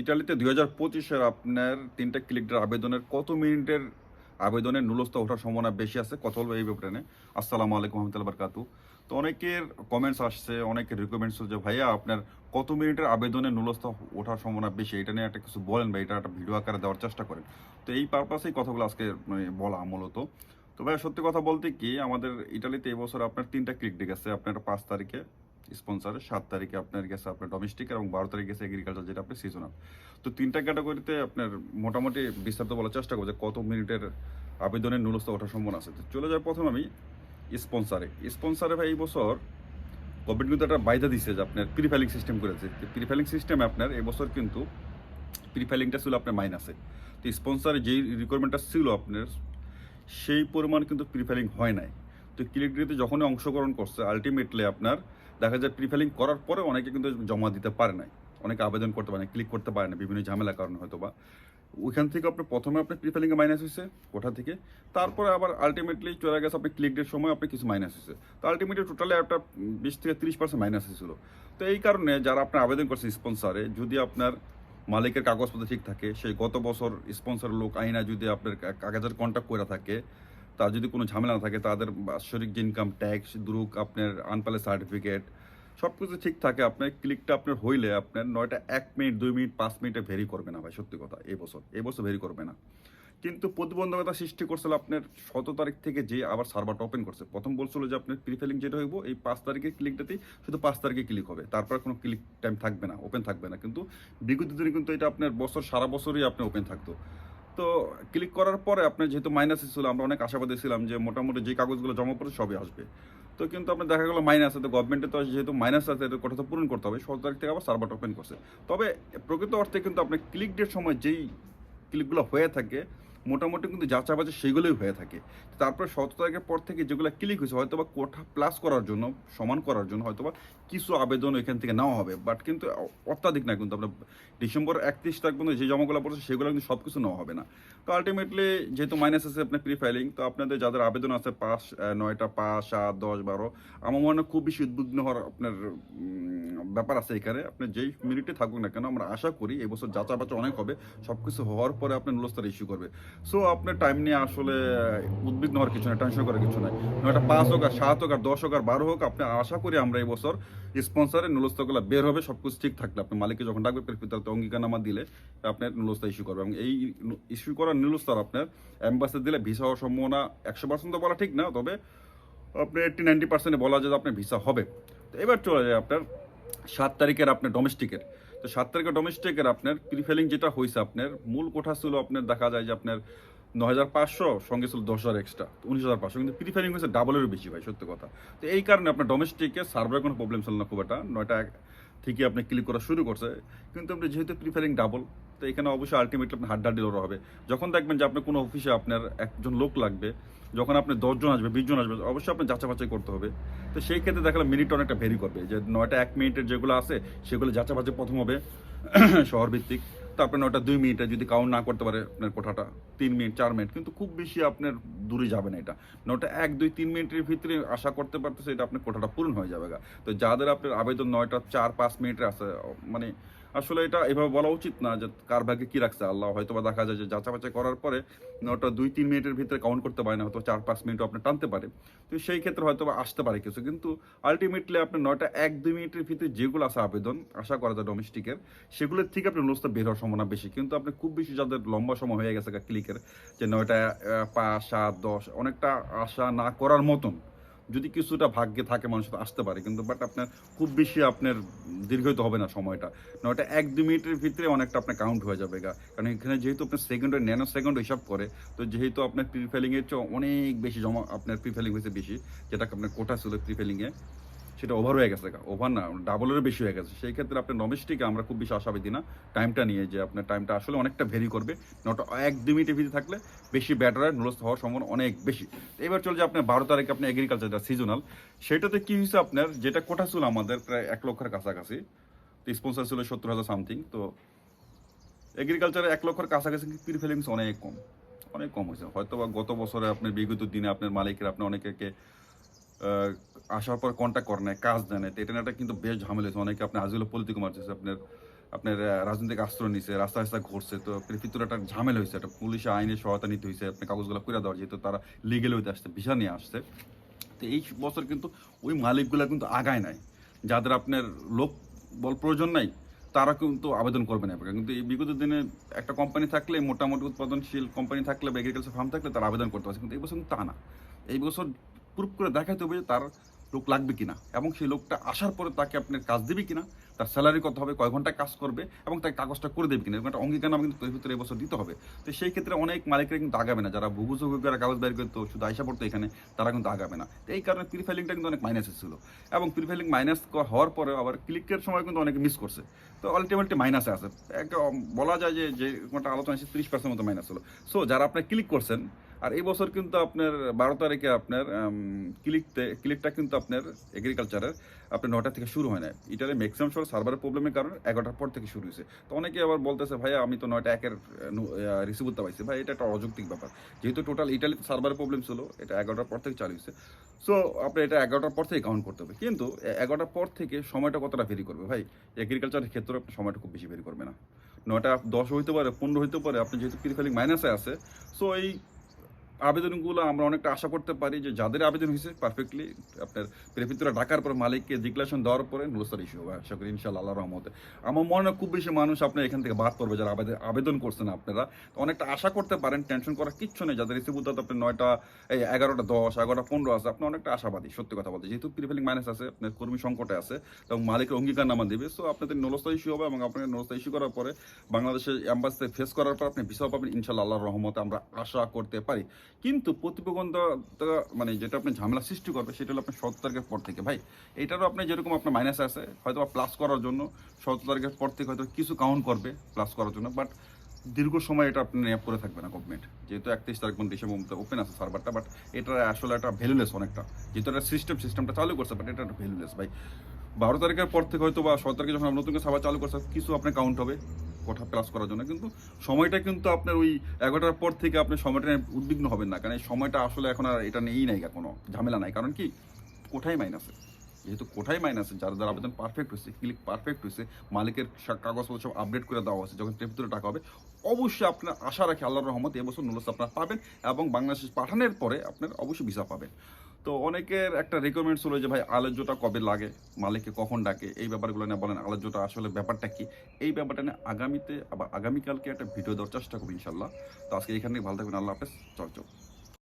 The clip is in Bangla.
ইটালিতে দুই হাজার পঁচিশের আপনার তিনটা ক্লিকটার আবেদনের কত মিনিটের আবেদনের নুলস্থ ওঠার সম্ভাবনা বেশি আছে? কথা বলব এই ব্যাপারে। আসসালামু আলাইকুম রহমতুল্লাহ বারকাতু তো অনেকের কমেন্টস আসছে, অনেকের রিকমেন্টস যে, ভাইয়া, আপনার কত মিনিটের আবেদনের নুলস্থ ওঠার সম্ভাবনা বেশি? এটা নিয়ে একটা কিছু বলেন বা এটা একটা ভিডিও আকারে দেওয়ার চেষ্টা করেন। তো এই পারপাসেই কথাগুলো আজকে মানে বলা মূলত। তো ভাইয়া, সত্যি কথা বলতে কি, আমাদের ইটালিতে এবছর আপনার তিনটা ক্লিক ডে গেছে, আপনার পাঁচ তারিখে। স্পন্সারে সাত তারিখে আপনার গেছে আপনার ডোমেস্টিক এবং বারো তারিখে গেছে এগ্রিকালচার যেটা আপনার সিজনাল তো তিনটা ক্যাটাগরিতে আপনার মোটামুটি বিস্তারিত বলার চেষ্টা করব যে কত মিনিটের আবেদনের নুলস্থ ওঠার সম্ভাবনা আছে। চলে যায় প্রথম আমি স্পন্সারে স্পন্সারে ভাই এই বছর গভর্নমেন্ট কিন্তু একটা বাইদা দিছে যে আপনার প্রিফাইলিং সিস্টেম করেছে। প্রিফাইলিং সিস্টেমে আপনার এবছর কিন্তু প্রিফাইলিংটা ছিল আপনার মাইনাসে তো স্পন্সারে যেই রিকোয়ারমেন্টটা ছিল আপনার, সেই পরিমাণ কিন্তু প্রিফাইলিং হয় নাই। তো ক্লিকডিতে যখনই অংশগ্রহণ করছে আলটিমেটলি আপনার দেখা যায় প্রিফাইলিং করার পরে অনেকে কিন্তু জমা দিতে পারে নাই। অনেকে আবেদন করতে পারে না ক্লিক করতে পারে না বিভিন্ন ঝামেলার কারণে হয়তো বা ওইখান থেকে আপনার প্রথমে আপনার প্রিফাইলিংয়ে মাইনাস হয়েছে কোঠা থেকে? তারপরে আবার আলটিমেটলি চলে গেছে আপনি ক্লিক ডের সময় আপনি কিছু মাইনাস হয়েছে। তো আলটিমেটলি টোটালি একটা বিশ থেকে তিরিশ পার্সেন্ট মাইনাস হয়েছিল। তো এই কারণে যারা আপনার আবেদন করছে স্পন্সারে যদি আপনার মালিকের কাগজপত্র ঠিক থাকে, সেই গত বছর স্পন্সর লোক আইনা যদি আপনার কাগজের কন্ট্যাক্ট করে থাকে তার যদি কোনো ঝামেলা না থাকে, তাদের বাৎসরিক যে ইনকাম ট্যাক্স দুরুক আপনার আনপালে সার্টিফিকেট সব কিছু ঠিক থাকে। আপনার ক্লিকটা আপনার হইলে আপনার নয়টা এক মিনিট, দুই মিনিট, পাঁচ মিনিটে ভেরি করবে না ভাই, সত্যি কথা। এই বছর এই বছর ভেরি করবে না। কিন্তু প্রতিবন্ধকতা সৃষ্টি করছিল আপনার শত তারিখ থেকে যে আবার সার্ভারটা ওপেন করছে। প্রথম বলছিল যে আপনার প্রিফেলিং যেটা হইব, এই পাঁচ তারিখের ক্লিকটাতেই শুধু পাঁচ তারিখে ক্লিক হবে। তারপর কোনো ক্লিক টাইম থাকবে না ওপেন থাকবে না। কিন্তু বিগত দিনে কিন্তু এটা আপনার বছর, সারা বছরই আপনার ওপেন থাকতো। তো ক্লিক করার পরে আপনার যেহেতু মাইনাসে ছিল, আমরা অনেক আশাবাদী ছিলাম যে মোটামুটি যে কাগজগুলো জমা পড়ে সবই আসবে। তো কিন্তু আপনার দেখা গেলো মাইনাস আছে তো গভর্নমেন্টে তো যেহেতু মাইনাস আছে এটা কথা তো পূরণ করতে হবে। সতেরো তারিখ থেকে আবার সার্ভার ওপেন করছে। তবে প্রকৃত অর্থে কিন্তু আপনার ক্লিক ডেট সময় যেই ক্লিকগুলো হয়ে থাকে মোটামুটি কিন্তু যাচা বাজে সেগুলোই হয়ে থাকে। তারপর সতেরো তারিখের পর থেকে যেগুলো ক্লিক হয়েছে হয়তো বা কোঠা প্লাস করার জন্য, সমান করার জন্য হয়তো বা কিছু আবেদন এখান থেকে নেওয়া হবে। বাট কিন্তু অত্যাধিক না, কিন্তু আপনার ডিসেম্বর একত্রিশ তারিখ পর্যন্ত যে জমাগুলো পড়ছে, সেগুলো কিন্তু সব কিছু নেওয়া হবে না। তো আলটিমেটলি যেহেতু মাইনাস আছে আপনার প্রি ফাইলিং তো আপনাদের যাদের আবেদন আছে পাঁচ নয়টা পাঁচ, সাত, দশ, বারো, আমার মনে হয় খুব বেশি উদ্বিগ্ন হওয়ার আপনার ব্যাপার আছে এখানে। আপনি যেই মিনিটে থাকুক না কেন, আমরা আশা করি এবছর বছর যাচা বাচা অনেক হবে সব কিছু হওয়ার পরে আপনার নুলস্তার ইস্যু করবে। সো আপনার টাইম নিয়ে আসলে উদ্বিগ্ন হওয়ার কিছু নেই টেনশন করার কিছু নাই। নয়টা পাঁচ হোক আর সাত হোক আর দশ হোক আর বারো হোক, আপনি আশা করি আমরা এই বছর স্পন্সরের নুলস্তাগুলো বের হবে সব কিছু ঠিক থাকলে। আপনি মালিককে যখন ডাকবে প্রেসক্রিপ্টারতে অঙ্গীকারনামা দিলে আপনার নুলস্তা ইস্যু করবে। এবং এই ইস্যু করার নুলস্তার আপনার অ্যাম্বাসে দিলে ভিসা হওয়ার সম্ভাবনা একশো পার্সেন্ট তো বলা ঠিক না, তবে আপনি এইটটি নাইনটি পার্সেন্টে বলা যায় যে আপনার ভিসা হবে। তো এবার চলে যায় আপনার সাত তারিখের আপনার ডোমেস্টিকের তো সাত তারিখে ডোমেস্টিকের আপনার প্রিফেলিং যেটা হয়েছে আপনার, মূল কোঠা ছিল আপনার দেখা যায় যে আপনার ন হাজার পাঁচশো, সঙ্গে ছিল দশ হাজার এক্সট্রা উনিশ হাজার পাঁচশো, কিন্তু প্রিফেলিং হয়েছে ডাবলেরও বেশি ভাই, সত্যি কথা। তো এই কারণে আপনার ডোমেস্টিকে সার্ভারের কোনো প্রবলেম ছিল না খুব একটা, নয়টা থেকে আপনি ক্লিক করা শুরু করছে, কিন্তু আপনি যেহেতু প্রিফারিং ডাবল তো এখানে অবশ্যই আলটিমেটলি আপনার হাড্ডা ডিলর হবে। যখন দেখবেন যে আপনার কোনো অফিসে আপনার একজন লোক লাগবে, যখন আপনি দশজন আসবে বিশজন আসবে, অবশ্যই আপনার যাচাই বাছাই করতে হবে। তো সেই ক্ষেত্রে দেখালে মিনিট অনেকটা ভেরি করবে, যে নয়টা এক মিনিটের যেগুলো আছে, সেগুলো যাচাই বাছাই প্রথম হবে শহর ভিত্তিক তারপরে ওটা দুই মিনিটে যদি কাউন্ট না করতে পারে আপনার কোঠাটা, তিন মিনিট, চার মিনিট, কিন্তু খুব বেশি আপনার দূরে যাবে না এটা নয়টা এক, দুই, তিন মিনিটের ভিতরে আশা করতে পারতেছে এটা আপনার কোঠাটা পূরণ হয়ে যাবে। তো যাদের আপনার আবেদন নয়টা, চার, পাঁচ মিনিটের আছে মানে আসলে এটা এভাবে বলা উচিত না যে কার ভাগ্যে কি রাখছে। আল্লাহ হয়তো বা দেখা যায় যে যাচা বাছাই করার পরে নটা দুই, তিন মিনিটের ভিতরে কাউন্ট করতে পারে না, হয়তো চার, পাঁচ মিনিটও আপনি টানতে পারে। তো সেই ক্ষেত্রে হয়তো বা আসতে পারে কিছু। কিন্তু আলটিমেটলি আপনার নয়টা, এক, দুই মিনিটের ভিতরে যেগুলো আছে আবেদন, আশা করা যায় ডোমেস্টিকের সেগুলোর থেকে আপনি লোসটা বের হওয়ার সম্ভাবনা বেশি। কিন্তু আপনি খুব বেশি যাদের লম্বা সময় হয়ে গেছে ক্লিকের যে নয়টা পাঁচ, সাত, দশ, অনেকটা আশা না করার মতন যদি কিছুটা ভাগ্যে থাকে, মানুষ আসতে পারে, কিন্তু বাট আপনার খুব বেশি আপনার দীর্ঘায়িত হবে না সময়টা। নয়টা এক দু মিনিটের ভিতরে অনেকটা আপনার কাউন্ট হয়ে যাবে গা। কারণ এখানে যেহেতু আপনার সেকেন্ড ন্যানো সেকেন্ড হিসাব করে, তো যেহেতু আপনার প্রিফেলিংয়ের চেয়ে অনেক বেশি জমা, আপনার প্রিফেলিং হয়েছে বেশি যেটা আপনার কোটা ছিল প্রিফেলিংয়ে সেটা ওভার হয়ে গেছে ওভার না ডাবলেরও বেশি হয়ে গেছে। সেই ক্ষেত্রে আপনার ডোমেস্টিকে আমরা খুব বেশি আশাবাদী না। টাইমটা নিয়ে যে আপনার টাইমটা আসলে অনেকটা ভেরি করবে। নট এক, দুই মিনিটের ভিতরে থাকলে বেশি ব্যাটার নুলস্ত হওয়ার সম্ভাবনা অনেক বেশি। এবার চলে যে আপনার বারো তারিখে আপনার এগ্রিকালচারটা সিজনাল সেটাতে কি হয়েছে আপনার, যেটা কোটা ছিল আমাদের প্রায় এক লক্ষের কাছাকাছি, তো স্পন্সার ছিল সত্তর হাজার সামথিং তো এগ্রিকালচারে এক লক্ষের কাছাকাছি প্রি ফিলিংস অনেক কম অনেক কম হয়েছে। হয়তো বা গত বছরে আপনার বিগত দিনে আপনার মালিকের আপনার অনেকে আসার পর কন্ট্যাক্ট করে নেয় কাজ দেয় না তো এটা একটা কিন্তু বেশ ঝামেলা হয়েছে। অনেকে আপনি আজগুলো পলিটিকো মারছে আপনার আপনার রাজনৈতিক আশ্রয় নিছে রাস্তা রাস্তা ঘুরছে। তো ভিতরে একটা ঝামেলা হয়েছে, একটা পুলিশে আইনের সহায়তা নিতে হয়েছে, আপনার কাগজগুলো করে দেওয়ার যেহেতু তারা লিগেল হইতে আসছে, ভিসা নিয়ে আসছে। তো এই বছর কিন্তু ওই মালিকগুলো কিন্তু আগায় নাই। যাদের আপনার লোক বল প্রয়োজন নাই, তারা কিন্তু আবেদন করবে না এবার। কিন্তু এই বিগত দিনে একটা কোম্পানি থাকলে, মোটামুটি উৎপাদনশীল কোম্পানি থাকলে বা এগ্রিকালচার ফার্ম থাকলে তারা আবেদন করতে পারছে। কিন্তু এই বছর তা না। এই বছর প্রুফ করে দেখাইতে হবে যে তার লোক লাগবে কিনা। এবং সেই লোকটা আসার পরে তাকে আপনার কাজ দেবে কিনা, তার স্যালারি কত হবে, কয় ঘণ্টা কাজ করবে, এবং তাকে কাগজটা করে দেবে কিনা, এরকম একটা অঙ্গীকার কিন্তু ভিতরে এবছর দিতে হবে। তো সেই ক্ষেত্রে অনেক মালিকরা কিন্তু আগাবে না। যারা ভুগুজ ভুগুরা কাগজ বের করতো, শুধু আইসা পড়তো এখানে, তারা কিন্তু আগাবে না। তো এই কারণে প্রিফাইলিংটা কিন্তু অনেক মাইনাস ছিল। এবং প্রিফাইলিং মাইনাস হওয়ার পরে আবার ক্লিকের সময় কিন্তু অনেকে মিস করছে। তো আলটিমেটলি মাইনাসে আছে। একটা বলা যায় যে যে কোনটা আলোচনা আছে তিরিশ পার্সেন্ট মতো মাইনাস হলো। সো যারা আপনি ক্লিক করছেন আর এই বছর কিন্তু আপনার বারো তারিখে আপনার ক্লিকতে, ক্লিকটা কিন্তু আপনার এগ্রিকালচারের আপনার নটা থেকে শুরু হয় না। এটার ম্যাক্সিমাম সময় সার্ভারের প্রবলেমের কারণে এগারোটার পর থেকে শুরু হয়েছে। তো অনেকে আবার বলতেছে ভাই আমি তো নয়টা একের রিসিভ করতে পারছি ভাই, এটা একটা অযৌক্তিক ব্যাপার। যেহেতু টোটাল ইটালিতে সার্ভারের প্রবলেম ছিল, এটা এগারোটার পর থেকে চালু হয়েছে। সো আপনি এটা এগারোটার পর থেকে কাউন্ট করতে হবে। কিন্তু এগারোটার পর থেকে সময়টা কতটা ভেরি করবে? ভাই এগ্রিকালচারের ক্ষেত্রে আপনি সময়টা খুব বেশি ভেরি করবে না। নয়টা দশ হইতে পারে, পনেরো হইতে পারে, আপনি যেহেতু প্রিফাইলিং মাইনাসে আছে সো এই আবেদনগুলো আমরা অনেকটা আশা করতে পারি যে যাদের আবেদন হয়েছে পারফেক্টলি আপনার প্রেফিতরা ডাকার পরে মালিককে ডিক্লারেশন দেওয়ার পরে নুরস্তার ইস্যু হবে। আশা করি ইনশাল্লাহ আল্লাহ রহমতে। আমার মনে হয় খুব বেশি মানুষ আপনার এখান থেকে বাদ পড়বে যারা আবেদন আবেদন করছেন আপনারা। অনেকটা আশা করতে পারেন টেনশন করার কিচ্ছু নেই। যাদের রিসিভ উদ্যোগ আপনার নয়টা, এই এগারোটা দশ, এগারোটা পনেরো আছে, আপনি অনেকটা আশাবাদী, সত্যি কথা বলতে। যেহেতু প্রিফিলিং মাইনাস আছে, আপনার কর্মী সংকটে আছে এবং মালিকের অঙ্গীকার নামা দেবে। সো আপনাদের নলস্তা ইস্যু হবে এবং আপনাকে নলস্তা ইস্যু করার পরে বাংলাদেশের অ্যাম্বাসিতে ফেস করার পর আপনি ভিসা পাবেন। ইনশাল্লাহ আল্লাহর রহমতে আমরা আশা করতে পারি। কিন্তু প্রতিপগন্ধ মানে যেটা আপনি ঝামেলা সৃষ্টি করবে, সেটা হলো আপনার সতেরো তারিখের পর থেকে। ভাই, এটারও আপনি যেরকম আপনার মাইনাস আছে, হয়তো প্লাস করার জন্য সতেরো তারিখের পর থেকে হয়তো কিছু কাউন্ট করবে প্লাস করার জন্য বাট দীর্ঘ সময় এটা আপনি নেপ করে থাকবে না গভর্নমেন্ট যেহেতু একত্রিশ তারিখ পর্যন্ত ডিসেম্বর ওপেন আছে সার্ভারটা বাট এটা আসলে একটা ভ্যালুলেস অনেকটা। যেহেতু একটা সিস্টেম সিস্টেমটা চালু করছে বাট এটা একটা ভ্যালুলেস ভাই, বারো তারিখের পর থেকে হয়তো বা সতেরো তারিখে যখন নতুন সার্ভার চালু করছে, কিছু আপনার কাউন্ট হবে। কোঠা প্লাস করার জন্য। কিন্তু সময়টা কিন্তু আপনার ওই এগারোটার পর থেকে আপনি সময়টা উদ্বিগ্ন হবেন না। কারণ এই সময়টা আসলে এখন আর এটা নেই নাই কোনো ঝামেলা নাই। কারণ কি? কোঠাই মাইনাসে যেহেতু কোঠাই মাইনাসে যার যার আবেদন পারফেক্ট হয়েছে ক্লিক পারফেক্ট হয়েছে, মালিকের কাগজপত্র সব আপডেট করে দেওয়া হয়েছে, যখন টেপিতুরে টাকা হবে, অবশ্যই আপনার আশা রাখি আল্লাহর রহমত এবছর নুলস আপনার পাবেন এবং বাংলাদেশ পাঠানোর পরে আপনার অবশ্যই ভিসা পাবেন। তো অনেকের একটা রেকমেন্ডস হলো যে, ভাই আলোচ্যটা কবে লাগে? মালিককে কখন ডাকে? এই ব্যাপারগুলো নিয়ে বলেন আলোচ্যটা আসলে ব্যাপারটা কি? এই ব্যাপারটা নিয়ে আগামীতে আবার আগামীকালকে একটা ভিডিও দেওয়ার চেষ্টা করব ইনশাল্লাহ তো আজকে এখানে ভালো থাকবেন, আল্লাহ হাফেজ, চল চল।